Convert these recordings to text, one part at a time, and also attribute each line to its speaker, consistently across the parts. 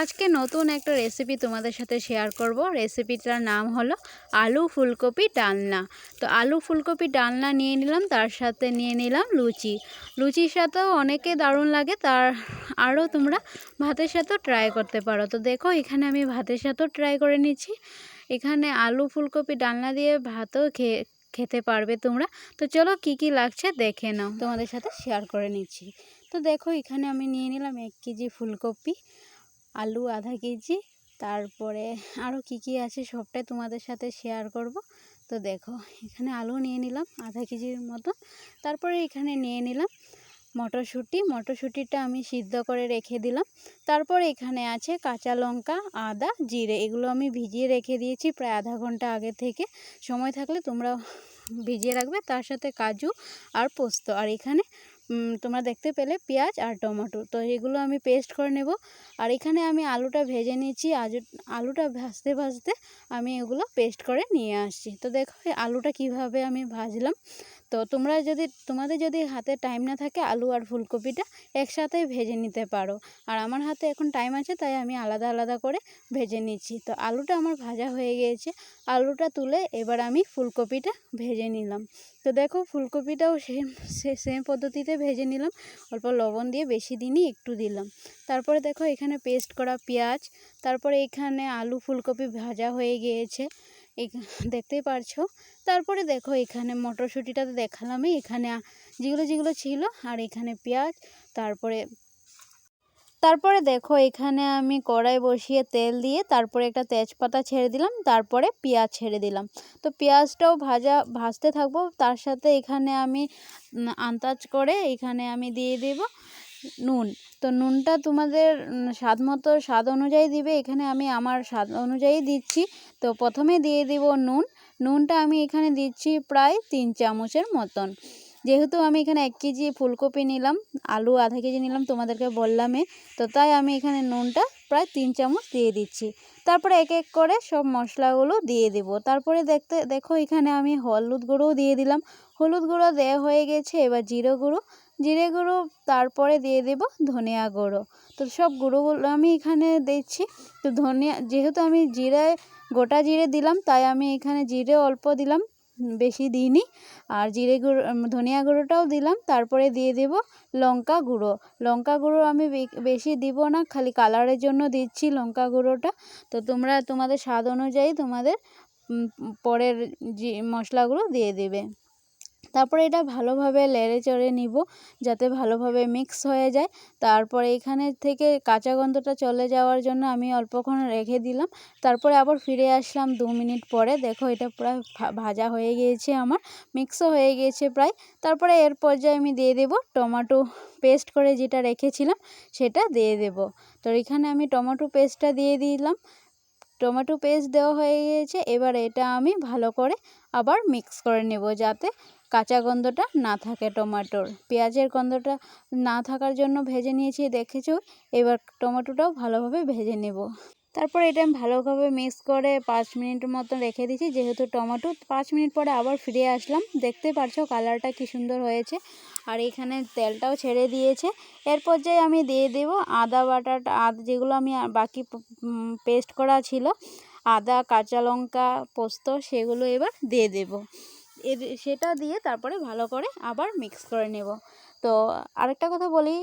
Speaker 1: আজকে নতুন একটা রেসিপি তোমাদের সাথে শেয়ার করব। রেসিপিটার নাম হলো আলু ফুলকপি ডালনা। তো আলু ফুলকপি ডালনা নিয়ে নিলাম, তার সাথে নিয়ে নিলাম লুচি। লুচির সাথেও অনেকে দারুণ লাগে, তার আরও তোমরা ভাতের সাথেও ট্রাই করতে পারো। তো দেখো, এখানে আমি ভাতের সাথেও ট্রাই করে নিচ্ছি। এখানে আলু ফুলকপি ডালনা দিয়ে ভাতও খেয়ে খেতে পারবে তোমরা। তো চলো কি কি লাগছে দেখে নাও। তোমাদের সাথে শেয়ার করে নিচ্ছি। তো দেখো, এখানে আমি নিয়ে নিলাম এক কেজি ফুলকপি। আলু, আধা কেজি। তারপরে আরও কি কি আছে সবটাই তোমাদের সাথে শেয়ার করব। তো দেখো, এখানে আলু নিয়ে নিলাম, আধা কেজির মতো। তারপরে এখানে নিয়ে নিলাম মটরশুঁটি। মটরশুঁটিটা আমি সিদ্ধ করে রেখে দিলাম। তারপর এখানে আছে কাঁচা লঙ্কা, আদা, জিরে। এগুলো আমি ভিজিয়ে রেখে দিয়েছি প্রায় আধা ঘণ্টা আগে থেকে। সময় থাকলে তোমরা ভিজিয়ে রাখবে, তার সাথে কাজু আর পোস্ত। আর এখানে তোমরা দেখতে পেলে পেঁয়াজ আর টমেটো। তো এগুলো আমি পেস্ট করে নেব। আর এখানে আমি আলুটা ভেজে নিয়েছি। আলুটা ভাজতে ভাজতে আমি এগুলো পেস্ট করে নিয়ে আসছি। তো দেখো আলুটা কীভাবে আমি ভাজলাম। তো তোমরা যদি, তোমাদের যদি হাতে টাইম না থাকে আলু আর ফুলকপিটা একসাথেই ভেজে নিতে পারো। আর আমার হাতে এখন টাইম আছে, তাই আমি আলাদা আলাদা করে ভেজে নিচ্ছি। তো আলুটা আমার ভাজা হয়ে গিয়েছে। আলুটা তুলে এবার আমি ফুলকপিটা ভেজে নিলাম। তো দেখো ফুলকপিটাও সেম সেম পদ্ধতিতে ভেজে নিলাম। অল্প লবণ দিয়ে বেশি দিনই একটু দিলাম। তারপরে দেখো এখানে পেস্ট করা পেঁয়াজ, তারপরে এখানে আলু ফুলকপি ভাজা হয়ে গিয়েছে। দেখতেই পারছ। তারপরে দেখো এখানে মটরশুঁটিটা তো দেখালামই। এখানে যেগুলো যেগুলো ছিল, আর এখানে পেঁয়াজ, তারপরে তারপরে দেখো এখানে আমি কড়াই বসিয়ে তেল দিয়ে তারপরে একটা তেজপাতা ছেড়ে দিলাম, তারপরে পেঁয়াজ ছেড়ে দিলাম। তো পেঁয়াজটাও ভাজা, ভাজতে থাকব। তার সাথে এখানে আমি আন্দাজ করে এখানে আমি দিয়ে দেব নুন। তো নুনটা তোমাদের স্বাদ মতো, স্বাদ অনুযায়ী দিবে। এখানে আমি আমার স্বাদ অনুযায়ী দিচ্ছি। তো প্রথমে দিয়ে দিব নুন। নুনটা আমি এখানে দিচ্ছি প্রায় তিন চামচের মতন। যেহেতু আমি এখানে এক কেজি ফুলকপি নিলাম, আলু আধা কেজি নিলাম, তোমাদেরকে বললামে। তো তাই আমি এখানে নুনটা প্রায় তিন চামচ দিয়ে দিচ্ছি। তারপরে এক এক করে সব মশলাগুলো দিয়ে দেব। তারপরে দেখতে, দেখো এখানে আমি হলুদ গুঁড়োও দিয়ে দিলাম। হলুদ গুঁড়ো দেওয়া হয়ে গেছে, এবার জিরে গুঁড়ো। জিরে গুঁড়ো, তারপরে দিয়ে দেব ধনিয়া গুঁড়ো। তো সব গুঁড়োগুলো আমি এখানে দিচ্ছি। তো ধনিয়া, যেহেতু আমি জিরে গোটা জিরে দিলাম, তাই আমি এখানে জিরে অল্প দিলাম, বেশি দিইনি। আর জিরে গুঁড়ো ধনিয়া গুঁড়োটাও দিলাম, তারপরে দিয়ে দেব লঙ্কা গুঁড়ো। লঙ্কা গুঁড়ো আমি বেশি দিব না, খালি কালারের জন্য দিচ্ছি লঙ্কা গুঁড়োটা। তো তোমরা, তোমাদের স্বাদ অনুযায়ী তোমাদের পরের যে মশলাগুলো দিয়ে দেবে। তারপরে এটা ভালোভাবে লেড়ে চড়ে নিব যাতে ভালোভাবে মিক্স হয়ে যায়। তারপরে এখানে থেকে কাঁচা গন্ধটা চলে যাওয়ার জন্য আমি অল্পক্ষণ রেখে দিলাম। তারপরে আবার ফিরে আসলাম দু মিনিট পরে। দেখো এটা প্রায় ভাজা হয়ে গিয়েছে আমার মিক্সও হয়ে গিয়েছে প্রায়। তারপরে এর পর্যায়ে আমি দিয়ে দেব টমেটো পেস্ট করে যেটা রেখেছিলাম সেটা দিয়ে দেব। তো এখানে আমি টমেটো পেস্টটা দিয়ে দিলাম। টমেটো পেস্ট দেওয়া হয়ে গিয়েছে। এবার এটা আমি ভালো করে আবার মিক্স করে নেব যাতে কাঁচা গন্ধটা না থাকে টমেটোর। পেঁয়াজের গন্ধটা না থাকার জন্য ভেজে নিয়েছি, দেখেছ? এবার টমেটোটাও ভালোভাবে ভেজে নেব। তারপর এটা আমি ভালোভাবে মিক্স করে পাঁচ মিনিট মতো রেখে দিয়েছি, যেহেতু টমেটো, পাঁচ মিনিট পরে আবার ফিরে আসলাম। দেখতে পারছ কালারটা কি সুন্দর হয়েছে। আর এখানে তেলটাও ছেড়ে দিয়েছে। এর পর্যায়ে আমি দিয়ে দেব আদা বাটাটা, আদা যেগুলো আমি বাকি পেস্ট করা ছিল আদা, কাঁচা লঙ্কা, পোস্ত সেগুলো এবার দিয়ে দেব। সেটা দিয়ে তারপরে ভালো করে আবার মিক্স করে নেব। তো আরেকটা কথা বলি,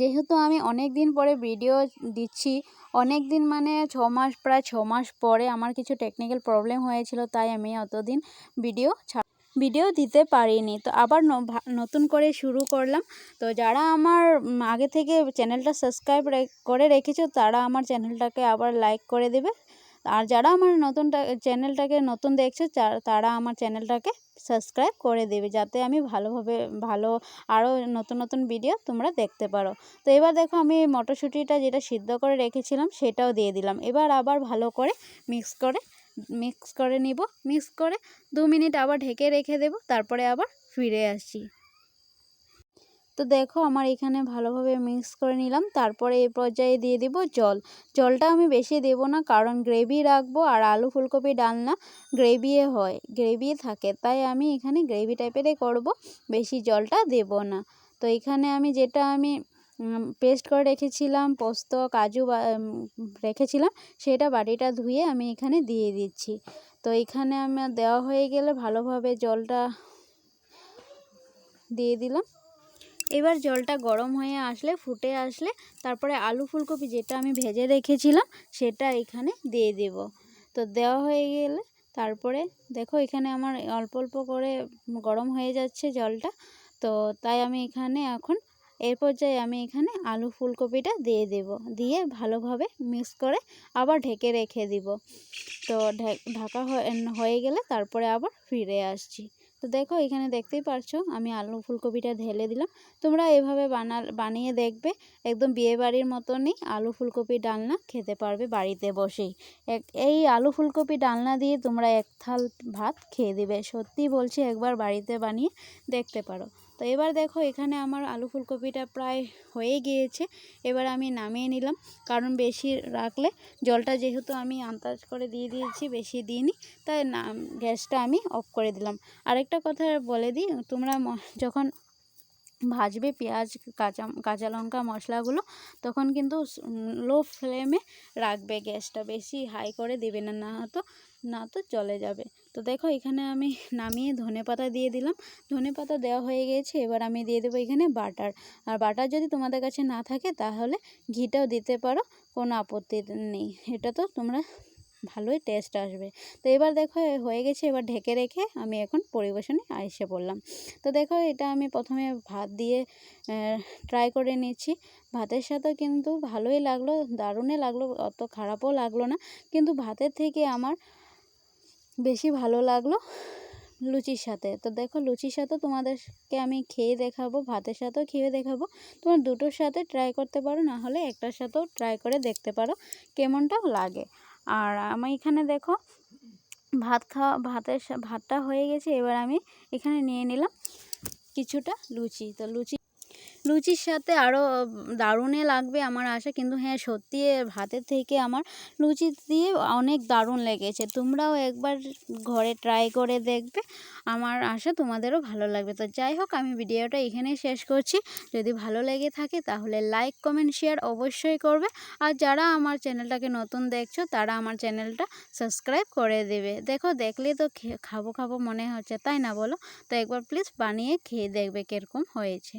Speaker 1: যেহেতু আমি অনেক দিন পরে ভিডিও দিচ্ছি অনেক দিন মানে ছ মাস প্রায় ছ মাস পরে আমার কিছু টেকনিক্যাল প্রবলেম হয়েছিল, তাই আমি অতদিন ভিডিও ভিডিও দিতে পারিনি। তো আবার নতুন করে শুরু করলাম। তো যারা আমার আগে থেকে চ্যানেলটা সাবস্ক্রাইব করে রেখেছো, তারা আমার চ্যানেলটাকে আবার লাইক করে দেবে। আর যারা আমার নতুনটা, চ্যানেলটাকে নতুন দেখছে তারা আমার চ্যানেলটাকে সাবস্ক্রাইব করে দেবে, যাতে আমি ভালোভাবে, ভালো আরও নতুন নতুন ভিডিও তোমরা দেখতে পারো। তো এবার দেখো আমি মটরশুঁটিটা যেটা সিদ্ধ করে রেখেছিলাম, সেটাও দিয়ে দিলাম। এবার আবার ভালো করে মিক্স করে মিক্স করে নিব, মিক্স করে দু মিনিট আবার ঢেকে রেখে দেব, তারপরে আবার ফিরে আসছি। তো দেখো আমার এখানে ভালোভাবে মিক্স করে নিলাম। তারপরে এই পর্যায়ে দিয়ে দিব জল। জলটা আমি বেশি দেব না, কারণ গ্রেভি রাখব আর আলু ফুলকপি ডালনা গ্রেভিয়ে হয় গ্রেভি থাকে। তাই আমি এখানে গ্রেভি টাইপেরই করব, বেশি জলটা দেব না। তো এখানে আমি যেটা আমি পেস্ট করে রেখেছিলাম, পোস্ত, কাজু রেখেছিলাম, সেটা বাটিটা ধুয়ে আমি এখানে দিয়ে দিচ্ছি। তো এখানে আমার দেওয়া হয়ে গেলে ভালোভাবে জলটা দিয়ে দিলাম। এবার জলটা গরম হয়ে আসলে, ফুটে আসলে তারপরে আলু ফুলকপি যেটা আমি ভেজে রেখেছিলাম সেটা এখানে দিয়ে দেব। তো দেওয়া হয়ে গেলে তারপরে দেখো এখানে আমার অল্প অল্প করে গরম হয়ে যাচ্ছে জলটা। তো তাই আমি এখানে এখন এর পর্যায়ে আমি এখানে আলু ফুলকপিটা দিয়ে দেব। দিয়ে ভালোভাবে মিক্স করে আবার ঢেকে রেখে দিব। তো ঢাকা হয়ে গেলে তারপরে আবার ফিরে আসছি। তো দেখো এখানে দেখতেই পারছ, আমি আলু ফুলকপিটা ঢেলে দিলাম। তোমরা এভাবে বানা বানিয়ে দেখবে, একদম বিয়েবাড়ির মতনই আলু ফুলকপি ডালনা খেতে পারবে বাড়িতে বসেই। এক, এই আলু ফুলকপি ডালনা দিয়ে তোমরা এক থাল ভাত খেয়ে দিবে সত্যি বলছি একবার বাড়িতে বানিয়ে দেখতে পারো। তো এবার দেখো এখানে আমার আলু ফুলকপিটা প্রায় হয়ে গিয়েছে। এবার আমি নামিয়ে নিলাম। কারণ বেশি রাখলে জলটা যেহেতু আমি আন্দাজ করে দিয়ে দিয়েছি, বেশি দিইনি, তাই না, গ্যাসটা আমি অফ করে দিলাম। আরেকটা কথা বলে দিই, তোমরা যখন ভাজবে পেঁয়াজ, কাঁচা কাঁচা লঙ্কা মশলাগুলো, তখন কিন্তু লো ফ্লেমে রাখবে গ্যাসটা, বেশি হাই করে দেবে না না তো না তো চলে যাবে। তো দেখো এখানে আমি নামিয়ে ধনে পাতা দিয়ে দিলাম। ধনে পাতা দেওয়া হয়ে গিয়েছে এবার আমি দিয়ে দেবো এখানে বাটার। আর বাটার যদি তোমাদের কাছে না থাকে তাহলে ঘিটাও দিতে পারো, কোনো আপত্তি নেই। এটা তো তোমরা ভালোই টেস্ট আসবে। তো এবার দেখো হয়ে গেছে, এবার ঢেকে রেখে আমি এখন পরিবেশনে এসে পড়লাম। তো দেখো এটা আমি প্রথমে ভাত দিয়ে ট্রাই করে নিচ্ছি ভাতের সাথে কিন্তু ভালোই লাগল, দারুণই লাগল, অত খারাপও লাগল না। কিন্তু ভাতের থেকে আমার বেশি ভালো লাগল লুচির সাথে। তো দেখো লুচির সাথে তোমাদেরকে আমি খেয়ে দেখাবো, ভাতের সাথেও খেয়ে দেখাবো। তোমার দুটোর সাথে ট্রাই করতে পারো, না হলে একটার সাথেও ট্রাই করে দেখতে পারো কেমনটা লাগে। আর আমি এখানে দেখো ভাত খাওয়া, ভাতের ভাতটা হয়ে গেছে, এবার আমি এখানে নিয়ে নিলাম কিছুটা লুচি। তো লুচি লুচির সাথে আরও দারুণই লাগবে আমার আশা। কিন্তু হ্যাঁ সত্যি ভাতের থেকে আমার লুচি দিয়ে অনেক দারুণ লেগেছে। তোমরাও একবার ঘরে ট্রাই করে দেখবে। আমার আশা তোমাদেরও ভালো লাগবে। তো যাই হোক, আমি ভিডিওটা এখানেই শেষ করছি। যদি ভালো লেগে থাকে তাহলে লাইক কমেন্ট শেয়ার অবশ্যই করবে। আর যারা আমার চ্যানেলটাকে নতুন দেখছ, তারা আমার চ্যানেলটা সাবস্ক্রাইব করে দেবে। দেখো, দেখলে তো খাব খাব মনে হচ্ছে, তাই না বলো? তো একবার প্লিজ বানিয়ে খেয়ে দেখবে কীরকম হয়েছে।